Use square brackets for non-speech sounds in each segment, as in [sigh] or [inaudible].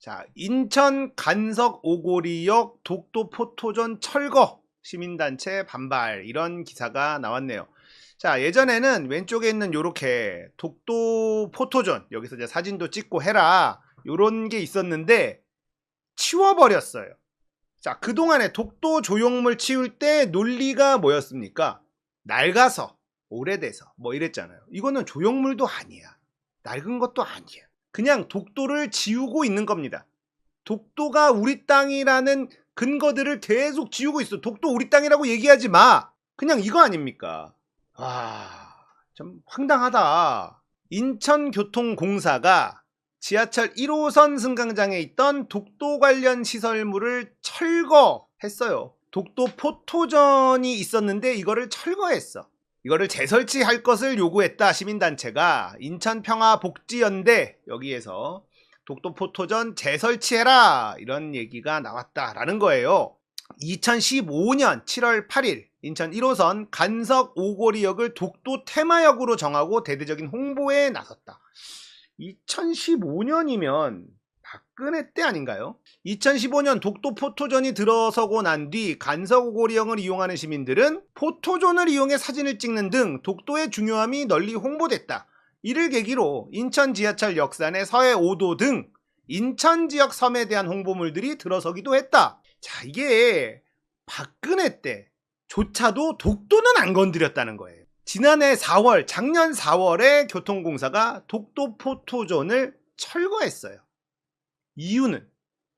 자, 인천 간석 오고리역 독도 포토존 철거 시민단체 반발 이런 기사가 나왔네요. 자, 예전에는 왼쪽에 있는 요렇게 독도 포토존 여기서 이제 사진도 찍고 해라 요런 게 있었는데 치워버렸어요. 자, 그동안에 독도 조형물 치울 때 논리가 뭐였습니까? 낡아서, 오래돼서, 뭐 이랬잖아요. 이거는 조형물도 아니야. 낡은 것도 아니야. 그냥 독도를 지우고 있는 겁니다. 독도가 우리 땅이라는 근거들을 계속 지우고 있어. 독도 우리 땅이라고 얘기하지 마. 그냥 이거 아닙니까? 와, 좀 황당하다. 인천교통공사가 지하철 1호선 승강장에 있던 독도 관련 시설물을 철거했어요. 독도 포토전이 있었는데 이거를 철거했어. 이거를 재설치할 것을 요구했다 시민단체가 인천평화복지연대 여기에서 독도 포토전 재설치해라 이런 얘기가 나왔다라는 거예요. 2015년 7월 8일 인천 1호선 간석 오고리역을 독도 테마역으로 정하고 대대적인 홍보에 나섰다. 2015년이면 박근혜 때 아닌가요? 2015년 독도 포토존이 들어서고 난 뒤 간석 오고리역을 이용하는 시민들은 포토존을 이용해 사진을 찍는 등 독도의 중요함이 널리 홍보됐다. 이를 계기로 인천 지하철 역산의 서해 5도 등 인천 지역 섬에 대한 홍보물들이 들어서기도 했다. 자, 이게 박근혜 때조차도 독도는 안 건드렸다는 거예요. 지난해 4월, 작년 4월에 교통공사가 독도 포토존을 철거했어요. 이유는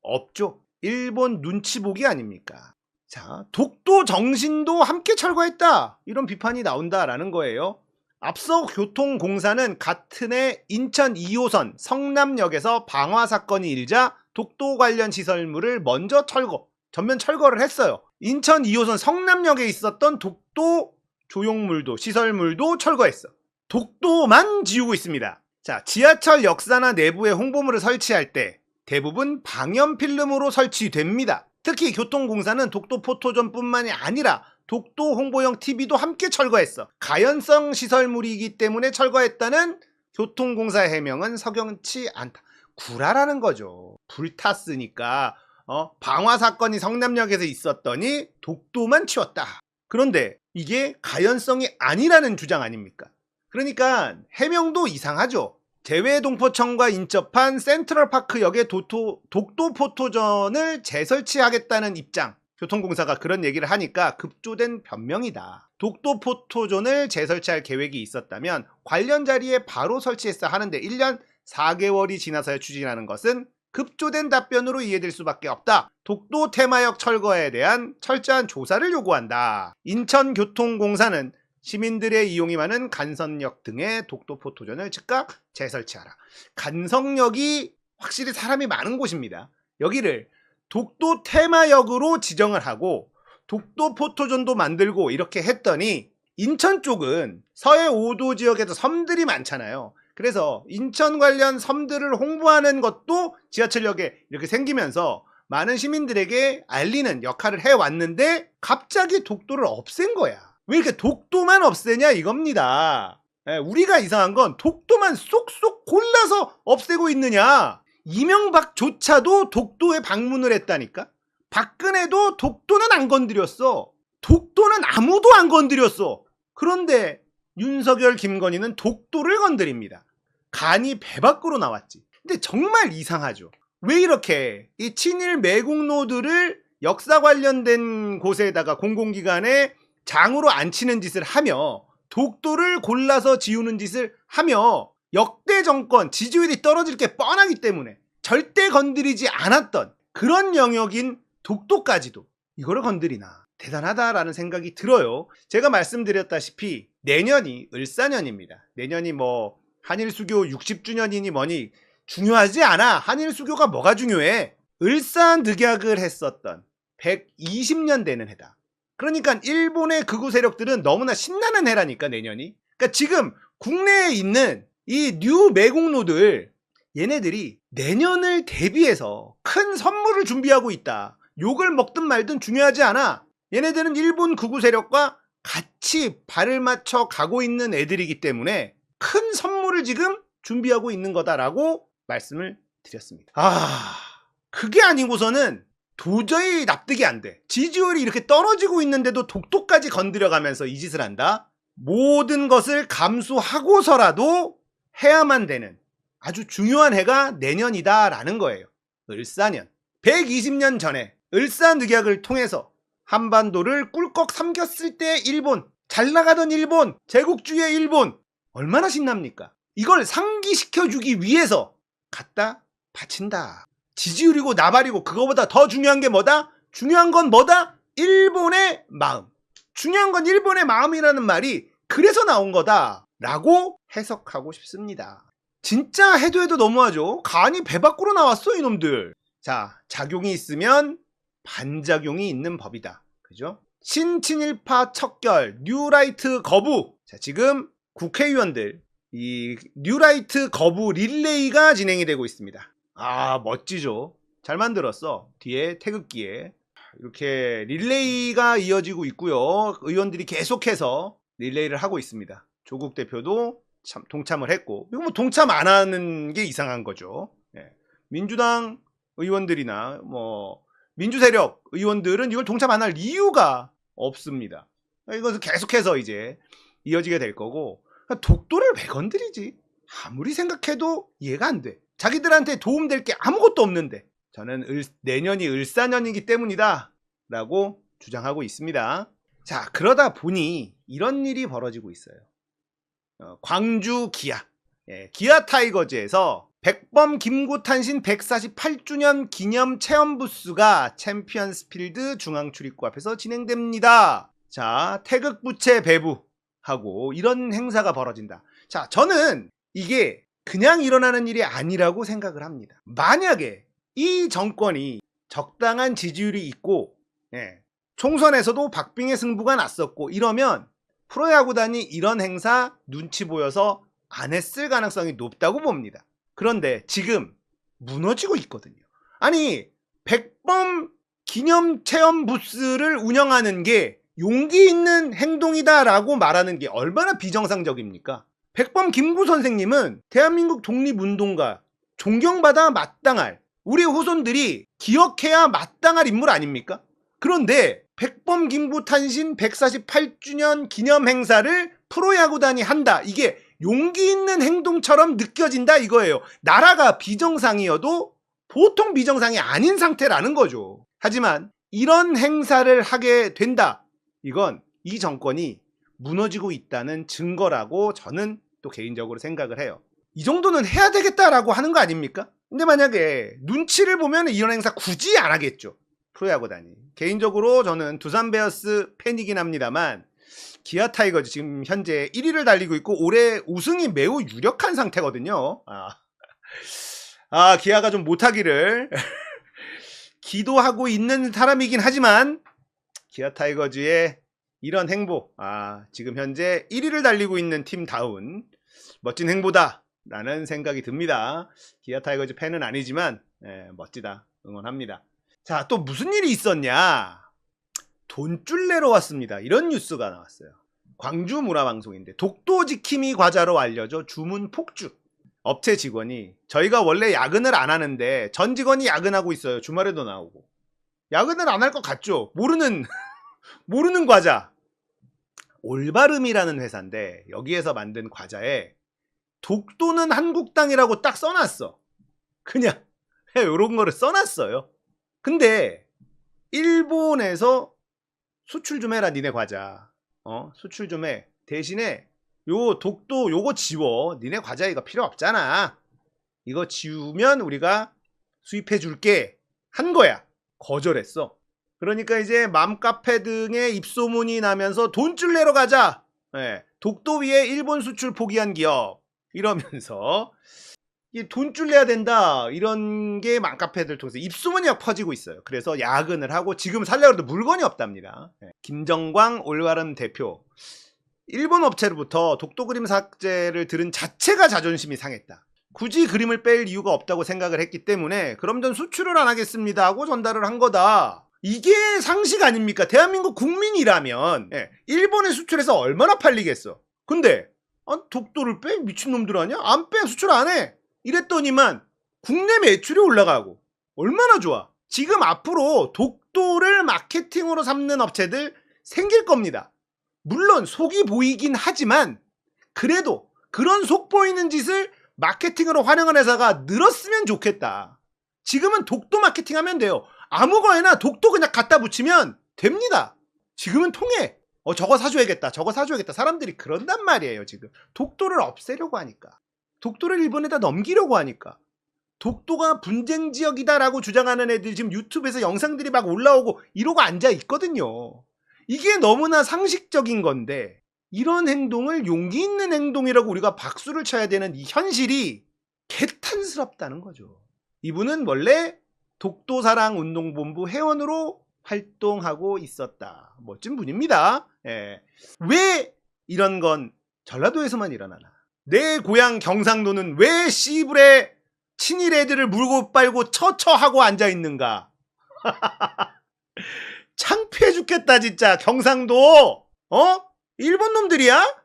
없죠. 일본 눈치 보기 아닙니까? 자, 독도 정신도 함께 철거했다. 이런 비판이 나온다라는 거예요. 앞서 교통공사는 같은 해 인천 2호선 성남역에서 방화 사건이 일자 독도 관련 시설물을 먼저 철거, 전면 철거를 했어요. 인천 2호선 성남역에 있었던 독도 조형물도 시설물도 철거했어. 독도만 지우고 있습니다. 자, 지하철 역사나 내부에 홍보물을 설치할 때 대부분 방염 필름으로 설치됩니다. 특히 교통공사는 독도 포토존뿐만이 아니라 독도 홍보용 TV도 함께 철거했어. 가연성 시설물이기 때문에 철거했다는 교통공사 해명은 석연치 않다. 구라라는 거죠. 불탔으니까 어, 방화 사건이 성남역에서 있었더니 독도만 치웠다. 그런데 이게 가연성이 아니라는 주장 아닙니까? 그러니까 해명도 이상하죠. 재외동포청과 인접한 센트럴파크역의 독도 포토전을 재설치하겠다는 입장. 교통공사가 그런 얘기를 하니까 급조된 변명이다. 독도 포토존을 재설치할 계획이 있었다면 관련 자리에 바로 설치했어 하는데 1년 4개월이 지나서야 추진하는 것은 급조된 답변으로 이해될 수밖에 없다. 독도 테마역 철거에 대한 철저한 조사를 요구한다. 인천교통공사는 시민들의 이용이 많은 간선역 등의 독도 포토존을 즉각 재설치하라. 간성역이 확실히 사람이 많은 곳입니다. 여기를 독도 테마역으로 지정을 하고 독도 포토존도 만들고 이렇게 했더니 인천 쪽은 서해 5도 지역에도 섬들이 많잖아요. 그래서 인천 관련 섬들을 홍보하는 것도 지하철역에 이렇게 생기면서 많은 시민들에게 알리는 역할을 해왔는데 갑자기 독도를 없앤 거야. 왜 이렇게 독도만 없애냐 이겁니다. 예, 우리가 이상한 건 독도만 쏙쏙 골라서 없애고 있느냐. 이명박조차도 독도에 방문을 했다니까. 박근혜도 독도는 안 건드렸어. 독도는 아무도 안 건드렸어. 그런데 윤석열, 김건희는 독도를 건드립니다. 간이 배 밖으로 나왔지. 근데 정말 이상하죠. 왜 이렇게 이 친일 매국노들을 역사 관련된 곳에다가 공공기관에 장으로 앉히는 짓을 하며 독도를 골라서 지우는 짓을 하며 역대 정권 지지율이 떨어질 게 뻔하기 때문에 절대 건드리지 않았던 그런 영역인 독도까지도 이거를 건드리나 대단하다라는 생각이 들어요. 제가 말씀드렸다시피 내년이 을사년입니다. 내년이 뭐 한일 수교 60주년이니 뭐니 중요하지 않아. 한일 수교가 뭐가 중요해? 을사늑약을 했었던 120년 되는 해다. 그러니까 일본의 극우 세력들은 너무나 신나는 해라니까 내년이. 그러니까 지금 국내에 있는 이 뉴 매국노들 얘네들이 내년을 대비해서 큰 선물을 준비하고 있다. 욕을 먹든 말든 중요하지 않아. 얘네들은 일본 극우 세력과 같이 발을 맞춰 가고 있는 애들이기 때문에 큰 선물을 지금 준비하고 있는 거다라고 말씀을 드렸습니다. 아, 그게 아니고서는 도저히 납득이 안 돼. 지지율이 이렇게 떨어지고 있는데도 독도까지 건드려가면서 이 짓을 한다? 모든 것을 감수하고서라도 해야만 되는 아주 중요한 해가 내년이다라는 거예요. 을사년. 120년 전에 을사늑약을 통해서 한반도를 꿀꺽 삼켰을 때 일본, 잘 나가던 일본, 제국주의의 일본, 얼마나 신납니까? 이걸 상기시켜주기 위해서 갖다 바친다. 지지율이고 나발이고 그거보다 더 중요한 게 뭐다? 중요한 건 뭐다? 일본의 마음. 중요한 건 일본의 마음이라는 말이 그래서 나온 거다. 라고 해석하고 싶습니다. 진짜 해도 해도 너무하죠? 간이 배 밖으로 나왔어, 이놈들. 자, 작용이 있으면 반작용이 있는 법이다. 그죠? 신친일파 척결, 뉴라이트 거부. 자, 지금 국회의원들, 이 뉴라이트 거부 릴레이가 진행이 되고 있습니다. 아, 멋지죠? 잘 만들었어. 뒤에 태극기에. 이렇게 릴레이가 이어지고 있고요. 의원들이 계속해서 릴레이를 하고 있습니다. 조국 대표도 참 동참을 했고, 이거 뭐 동참 안 하는 게 이상한 거죠. 예. 민주당 의원들이나 뭐 민주 세력 의원들은 이걸 동참 안 할 이유가 없습니다. 이것은 계속해서 이제 이어지게 될 거고 독도를 왜 건드리지? 아무리 생각해도 이해가 안 돼. 자기들한테 도움될 게 아무것도 없는데 저는 을- 내년이 을사년이기 때문이다 라고 주장하고 있습니다. 자 그러다 보니 이런 일이 벌어지고 있어요. 어, 광주 기아 예, 기아 타이거즈에서 백범 김구 탄신 148주년 기념 체험 부스가 챔피언스 필드 중앙 출입구 앞에서 진행됩니다. 자, 태극 부채 배부하고 이런 행사가 벌어진다. 자, 저는 이게 그냥 일어나는 일이 아니라고 생각을 합니다. 만약에 이 정권이 적당한 지지율이 있고 예, 총선에서도 박빙의 승부가 났었고 이러면 프로야구단이 이런 행사 눈치 보여서 안 했을 가능성이 높다고 봅니다. 그런데 지금 무너지고 있거든요. 아니, 백범 기념 체험 부스를 운영하는 게 용기 있는 행동이다라고 말하는 게 얼마나 비정상적입니까? 백범 김구 선생님은 대한민국 독립운동가, 존경받아 마땅할 우리 후손들이 기억해야 마땅할 인물 아닙니까? 그런데 백범 김구 탄신 148주년 기념 행사를 프로야구단이 한다. 이게 용기 있는 행동처럼 느껴진다 이거예요. 나라가 비정상이어도 보통 비정상이 아닌 상태라는 거죠. 하지만 이런 행사를 하게 된다. 이건 이 정권이 무너지고 있다는 증거라고 저는 또 개인적으로 생각을 해요. 이 정도는 해야 되겠다라고 하는 거 아닙니까? 근데 만약에 눈치를 보면 이런 행사 굳이 안 하겠죠. 프로야구단이. 개인적으로 저는 두산 베어스 팬이긴 합니다만 기아 타이거즈 지금 현재 1위를 달리고 있고 올해 우승이 매우 유력한 상태거든요. 아, 아 기아가 좀 못하기를 [laughs] 기도하고 있는 사람이긴 하지만 기아 타이거즈의 이런 행보, 아 지금 현재 1위를 달리고 있는 팀 다운 멋진 행보다 라는 생각이 듭니다. 기아 타이거즈 팬은 아니지만 예, 멋지다 응원합니다. 자 또 무슨 일이 있었냐? 돈줄 내러 왔습니다. 이런 뉴스가 나왔어요. 광주 문화방송인데 독도 지킴이 과자로 알려져 주문 폭주. 업체 직원이 저희가 원래 야근을 안 하는데 전 직원이 야근하고 있어요. 주말에도 나오고. 야근을 안 할 것 같죠? 모르는 [laughs] 모르는 과자. 올바름이라는 회사인데 여기에서 만든 과자에 독도는 한국 땅이라고 딱 써놨어. 그냥 [laughs] 이런 거를 써놨어요. 근데 일본에서 수출 좀 해라 니네 과자. 어? 수출 좀 해. 대신에 요 독도 요거 지워. 니네 과자 이거 필요 없잖아. 이거 지우면 우리가 수입해 줄게. 한 거야. 거절했어 그러니까 이제 맘카페 등의 입소문이 나면서 돈줄 내러 가자 예, 독도 위에 일본 수출 포기한 기업 이러면서 이 돈줄 내야 된다 이런 게 맘카페들 통해서 입소문이 막 퍼지고 있어요. 그래서 야근을 하고 지금 살려고 해도 물건이 없답니다. 예. 김정광 올바른 대표 일본 업체로부터 독도 그림 삭제를 들은 자체가 자존심이 상했다. 굳이 그림을 뺄 이유가 없다고 생각을 했기 때문에 그럼 전 수출을 안 하겠습니다 하고 전달을 한 거다. 이게 상식 아닙니까? 대한민국 국민이라면 예, 일본에 수출해서 얼마나 팔리겠어. 근데 아, 독도를 빼? 미친놈들 아니야? 안 빼, 수출 안 해. 이랬더니만 국내 매출이 올라가고 얼마나 좋아. 지금 앞으로 독도를 마케팅으로 삼는 업체들 생길 겁니다. 물론 속이 보이긴 하지만 그래도 그런 속 보이는 짓을 마케팅으로 활용한 회사가 늘었으면 좋겠다. 지금은 독도 마케팅 하면 돼요. 아무 거에나 독도 그냥 갖다 붙이면 됩니다. 지금은 통해. 어 저거 사줘야겠다. 저거 사줘야겠다. 사람들이 그런단 말이에요. 지금 독도를 없애려고 하니까. 독도를 일본에다 넘기려고 하니까. 독도가 분쟁 지역이다라고 주장하는 애들 지금 유튜브에서 영상들이 막 올라오고 이러고 앉아 있거든요. 이게 너무나 상식적인 건데 이런 행동을 용기 있는 행동이라고 우리가 박수를 쳐야 되는 이 현실이 개탄스럽다는 거죠. 이분은 원래 독도사랑 운동본부 회원으로 활동하고 있었다. 멋진 분입니다. 예. 왜 이런 건 전라도에서만 일어나나? 내 고향 경상도는 왜 씨불에 친일 애들을 물고 빨고 처처하고 앉아 있는가? [laughs] 창피해 죽겠다 진짜 경상도 어? 일본 놈들이야?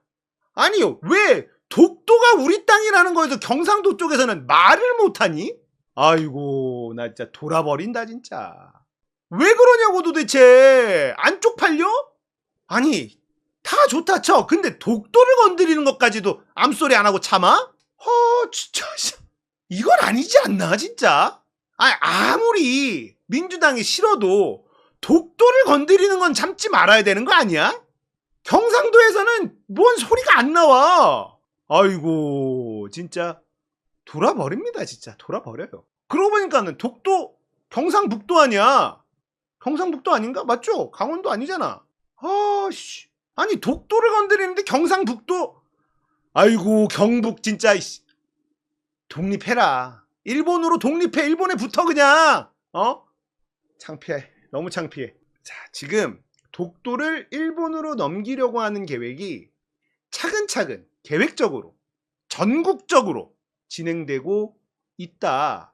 아니요 왜 독도가 우리 땅이라는 거에서 경상도 쪽에서는 말을 못하니? 아이고 나 진짜 돌아버린다 진짜 왜 그러냐고 도대체 안 쪽팔려? 아니 다 좋다 쳐 근데 독도를 건드리는 것까지도 암소리 안 하고 참아? 허 진짜 씨. 이건 아니지 않나 진짜? 아니 아무리 민주당이 싫어도 독도를 건드리는 건 참지 말아야 되는 거 아니야? 경상도에서는 뭔 소리가 안 나와. 아이고 진짜 돌아버립니다 진짜 돌아버려요. 그러고 보니까는 독도 경상북도 아니야. 경상북도 아닌가? 맞죠? 강원도 아니잖아. 아씨 아니 독도를 건드리는데 경상북도 아이고 경북 진짜 이씨. 독립해라. 일본으로 독립해. 일본에 붙어 그냥. 어? 창피해. 너무 창피해. 자, 지금 독도를 일본으로 넘기려고 하는 계획이 차근차근 계획적으로 전국적으로 진행되고 있다.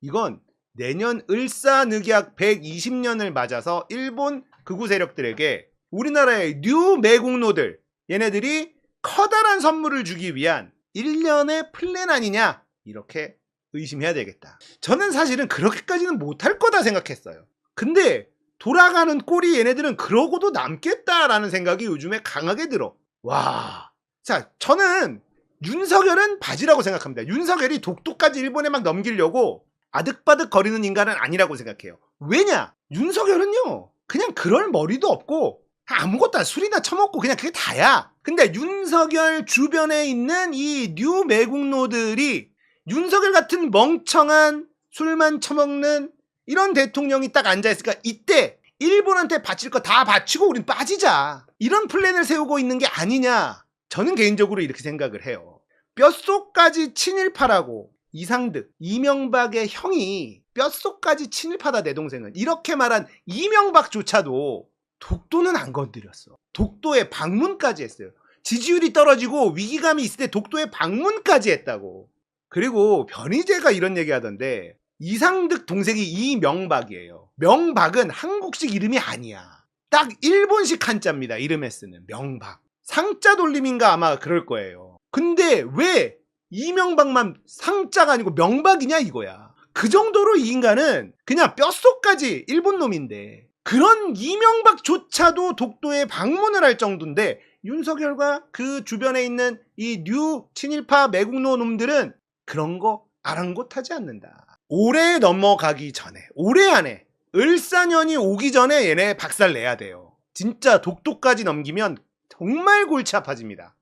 이건 내년 을사늑약 120년을 맞아서 일본 극우 세력들에게 우리나라의 뉴 매국노들 얘네들이 커다란 선물을 주기 위한 일련의 플랜 아니냐 이렇게 의심해야 되겠다. 저는 사실은 그렇게까지는 못할 거다 생각했어요. 근데 돌아가는 꼴이 얘네들은 그러고도 남겠다라는 생각이 요즘에 강하게 들어. 와. 자, 저는 윤석열은 바지라고 생각합니다. 윤석열이 독도까지 일본에 막 넘기려고 아득바득 거리는 인간은 아니라고 생각해요. 왜냐? 윤석열은요, 그냥 그럴 머리도 없고, 아무것도 안 술이나 처먹고 그냥 그게 다야. 근데 윤석열 주변에 있는 이 뉴 매국노들이 윤석열 같은 멍청한 술만 처먹는 이런 대통령이 딱 앉아있으니까 이때 일본한테 바칠 거 다 바치고 우린 빠지자. 이런 플랜을 세우고 있는 게 아니냐. 저는 개인적으로 이렇게 생각을 해요. 뼛속까지 친일파라고 이상득, 이명박의 형이 뼛속까지 친일파다 내 동생은 이렇게 말한 이명박조차도 독도는 안 건드렸어. 독도에 방문까지 했어요. 지지율이 떨어지고 위기감이 있을 때 독도에 방문까지 했다고. 그리고 변희재가 이런 얘기 하던데 이상득 동생이 이명박이에요. 명박은 한국식 이름이 아니야. 딱 일본식 한자입니다. 이름에 쓰는 명박. 상자 돌림인가 아마 그럴 거예요. 근데 왜 이명박만 상자가 아니고 명박이냐 이거야. 그 정도로 이 인간은 그냥 뼛속까지 일본 놈인데 그런 이명박조차도 독도에 방문을 할 정도인데 윤석열과 그 주변에 있는 이 뉴 친일파 매국노 놈들은 그런 거 아랑곳하지 않는다. 올해 넘어가기 전에 올해 안에 을사년이 오기 전에 얘네 박살 내야 돼요. 진짜 독도까지 넘기면 정말 골치 아파집니다.